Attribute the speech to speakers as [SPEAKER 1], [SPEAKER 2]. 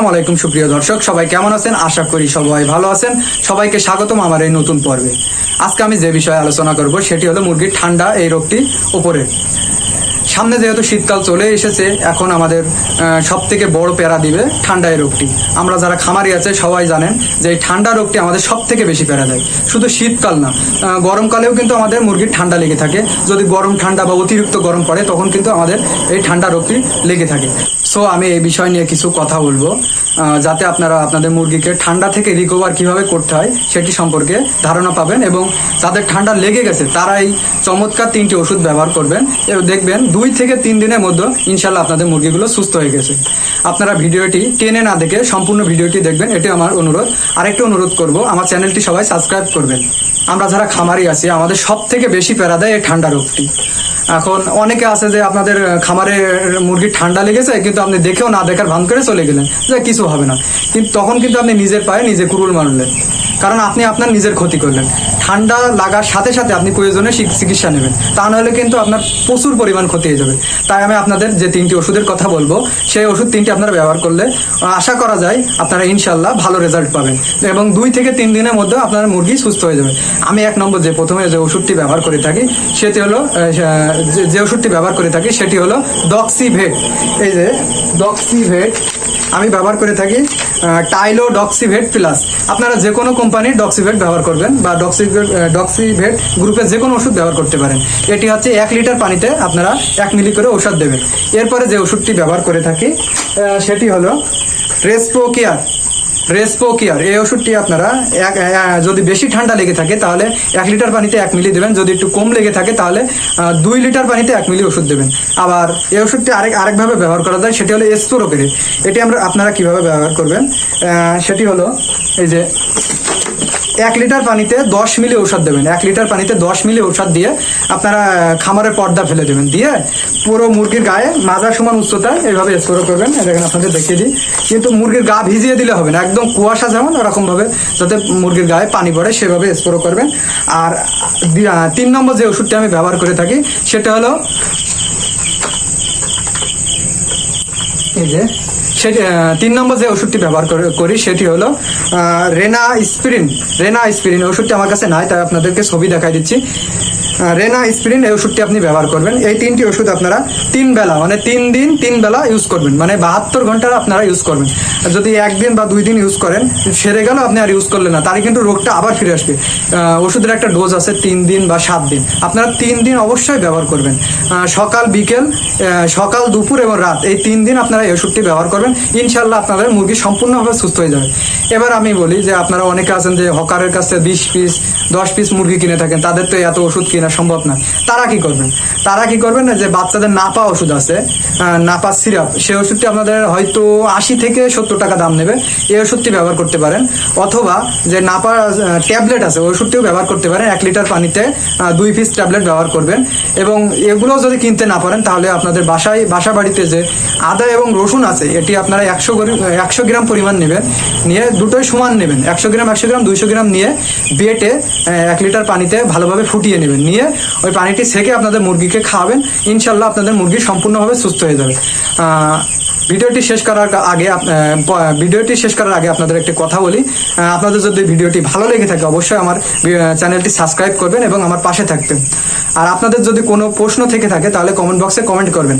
[SPEAKER 1] আসসালামু আলাইকুম, সুপ্রিয় দর্শক। সবাই কেমন আছেন? আশা করি সবাই ভালো আছেন। সবাইকে স্বাগতম আমার এই নতুন পর্বে। আজকে আমি যে বিষয়ে আলোচনা করব, সেটি হলো মুরগির ঠান্ডা এই রোগটি উপরে। সামনে যেহেতু শীতকাল চলে এসেছে, এখন আমাদের সব থেকে বড় প্যারা দিবে ঠান্ডা এই রোগটি। আমরা যারা খামারি আছে, সবাই জানেন যে এই ঠান্ডা রোগটি আমাদের সব থেকে বেশি প্যারা দেয়। শুধু শীতকাল না গরমকালেও কিন্তু আমাদের মুরগির ঠান্ডা লেগে থাকে। যদি গরম ঠান্ডা বা অতিরিক্ত গরম পড়ে, তখন কিন্তু আমাদের এই ঠান্ডা রোগটি লেগে থাকে। সো আমি এই বিষয় নিয়ে কিছু কথা বলব যাতে আপনারা আপনাদের মুরগিকে ঠান্ডা থেকে রিকভার কীভাবে করতে হয়, সেটি সম্পর্কে ধারণা পাবেন এবং যাদের ঠান্ডা লেগে গেছে তারা এই চমৎকার তিনটি ওষুধ ব্যবহার করবেন। দেখবেন দুই থেকে তিন দিনের মধ্যে ইনশাল্লাহ আপনাদের মুরগিগুলো সুস্থ হয়ে গেছে। আপনারা ভিডিওটি টেনে না দেখে সম্পূর্ণ ভিডিওটি দেখবেন এটি আমার অনুরোধ। আরেকটি অনুরোধ করব, আমার চ্যানেলটি সবাই সাবস্ক্রাইব করবেন। আমরা যারা খামারি আছি, আমাদের সব থেকে বেশি প্যারা দেয় এই ঠান্ডা রোগটি। এখন অনেকে আছে যে আপনাদের খামারে মুরগির ঠান্ডা লেগেছে, কিন্তু আপনি দেখেও না দেখার ভান করে চলে গেলেন, যে কিছু হবে না। কিন্তু তখন কিন্তু আপনি নিজের পায়ে নিজে কুরুল মারলেন। কারণ আপনি আপনার নিজের ক্ষতি করলেন। ঠান্ডা লাগার সাথে সাথে আপনি প্রয়োজনে চিকিৎসা নেবেন। তা নাহলে কিন্তু আপনার প্রচুর পরিমাণ ক্ষতি হয়ে যাবে। তাই আমি আপনাদের যে তিনটি ওষুধের কথা বলব, সেই ওষুধ তিনটি আপনারা ব্যবহার করলে আশা করা যায় আপনারা ইনশাল্লাহ ভালো রেজাল্ট পাবেন। এবং দুই থেকে তিন দিনের মধ্যে আপনার মুরগি সুস্থ হয়ে যাবে। আমি এক নম্বর যে প্রথমে যে ওষুধটি ব্যবহার করে থাকি, সেটি হলো যে- ওষুধটি ব্যবহার করে থাকি, সেটি হলো ডক্সিভেট এই যে ডক্সিভেট আমি ব্যবহার করে থাকি টাইলো ডক্সিভেট প্লাস আপনারা যে কোনো কোম্পানির ডক্সিভেট ব্যবহার করবেন বা ডক্সিভেট ডক্সিভেট গ্রুপের যে কোনো ওষুধ ব্যবহার করতে পারেন। এটি হচ্ছে এক লিটার পানিতে আপনারা এক মিলি করে ওষুধ দেবেন। এরপরে যে ওষুধটি ব্যবহার করে থাকি সেটি হলো রেসপো কেয়ার রেসপো কেয়ার এই ওষুধটি আপনারা এক যদি বেশি ঠান্ডা লেগে থাকে, তাহলে এক লিটার পানিতে এক মিলি দেবেন। যদি একটু কম লেগে থাকে, তাহলে দুই লিটার পানিতে এক মিলি ওষুধ দেবেন। আবার এই ওষুধটি আরেক, আরেকভাবে ব্যবহার করা যায়, সেটি হলো এসপোরোকেরে এটি আমরা আপনারা কীভাবে ব্যবহার করবেন? সেটি হলো, এই যে, এক লিটার পানিতে দশ মিলি ঔষধ দেবেন। এক লিটার পানিতে দশ মিলি ঔষধ দিয়ে আপনারা খামারের পর্দা ফেলে দেবেন। দিয়ে পুরো মুরগির গায়ে মাজা সমান উচ্চতায় এইভাবে স্প্রে করবেন। দেখেন আপনাদের দেখিয়ে দিই। কিন্তু মুরগির গা ভিজিয়ে দিলে হবে না একদম কুয়াশা যেমন ওরকমভাবে যাতে মুরগির গায়ে পানি পড়ে, সেভাবে স্প্রো করবেন। আর তিন নম্বর যে ওষুধটি আমি ব্যবহার করে থাকি, সেটা হলো এই যে সেটি তিন নম্বর যে ওষুধটি ব্যবহার করি সেটি হলো রেনা স্প্রিন রেনা স্প্রিন ওষুধটি আমার কাছে নাই, তাই আপনাদেরকে ছবি দেখাই দিচ্ছি। রেনা স্প্রিন, এই ওষুধটি আপনি ব্যবহার করবেন। এই তিনটি ওষুধ আপনারা তিন বেলা মানে তিন দিন তিন বেলা ইউজ করবেন মানে বাহাত্তর ঘণ্টা আপনারা ইউজ করবেন। যদি একদিন বা দুই দিন ইউজ করেন, সেরে গেল আপনি আর ইউজ করলেন না, তারই কিন্তু রোগটা আবার ফিরে আসবে। ওষুধের একটা ডোজ আছে তিন দিন বা সাত দিন। আপনারা তিন দিন অবশ্যই ব্যবহার করবেন। সকাল, বিকেল সকাল, দুপুর এবং রাত, এই তিন দিন আপনারা এই ওষুধটি ব্যবহার করবেন। ইনশাল্লাহ আপনাদের মুরগি সম্পূর্ণভাবে সুস্থ হয়ে যাবে। এবার আমি বলি যে আপনারা অনেকে আছেন যে হকারের কাছে বিশ পিস, দশ পিস মুরগি কিনে থাকেন, তাদের তো এত ওষুধ কেনা সম্ভব না। তারা কি করবেন? তারা কি করবেন না যে বাচ্চাদের নাপা ওষুধ আছে নাপা সিরাপ, সেই ওষুধটি আপনাদের হয়তো আশি থেকে সত্তর টাকা দাম নেবে, এই ওষুধটি ব্যবহার করতে পারেন। অথবা যে নাপা ট্যাবলেট আছে ওষুধটিও ব্যবহার করতে পারেন, এক লিটার পানিতে দুই পিস ট্যাবলেট ব্যবহার করবেন। এবং এগুলো যদি কিনতে না পারেন, তাহলে আপনাদের বাসায়, বাসা বাড়িতে যে আদা এবং রসুন আছে, এটি আপনারা একশো একশো গ্রাম পরিমাণ নেবেন। নিয়ে দুটোই সমান নেবেন। একশো গ্রাম একশো গ্রাম, দুইশো গ্রাম নিয়ে বেটে এক লিটার পানিতে ভালোভাবে ফুটিয়ে নেবেন। নিয়ে ওই পানিটি সেকে আপনাদের মুরগিকে খাওয়াবেন। ইনশাল্লাহ আপনাদের মুরগি সম্পূর্ণভাবে সুস্থ হয়ে যাবে। ভিডিওটি শেষ করার আগে ভিডিওটি শেষ করার আগে আপনাদের একটি কথা বলি। আপনাদের যদি ভিডিওটি ভালো লেগে থাকে, অবশ্যই আমার চ্যানেলটি সাবস্ক্রাইব করবেন এবং আমার পাশে থাকবেন। আর আপনাদের যদি কোনো প্রশ্ন থেকে থাকে, তাহলে কমেন্ট বক্সে কমেন্ট করবেন।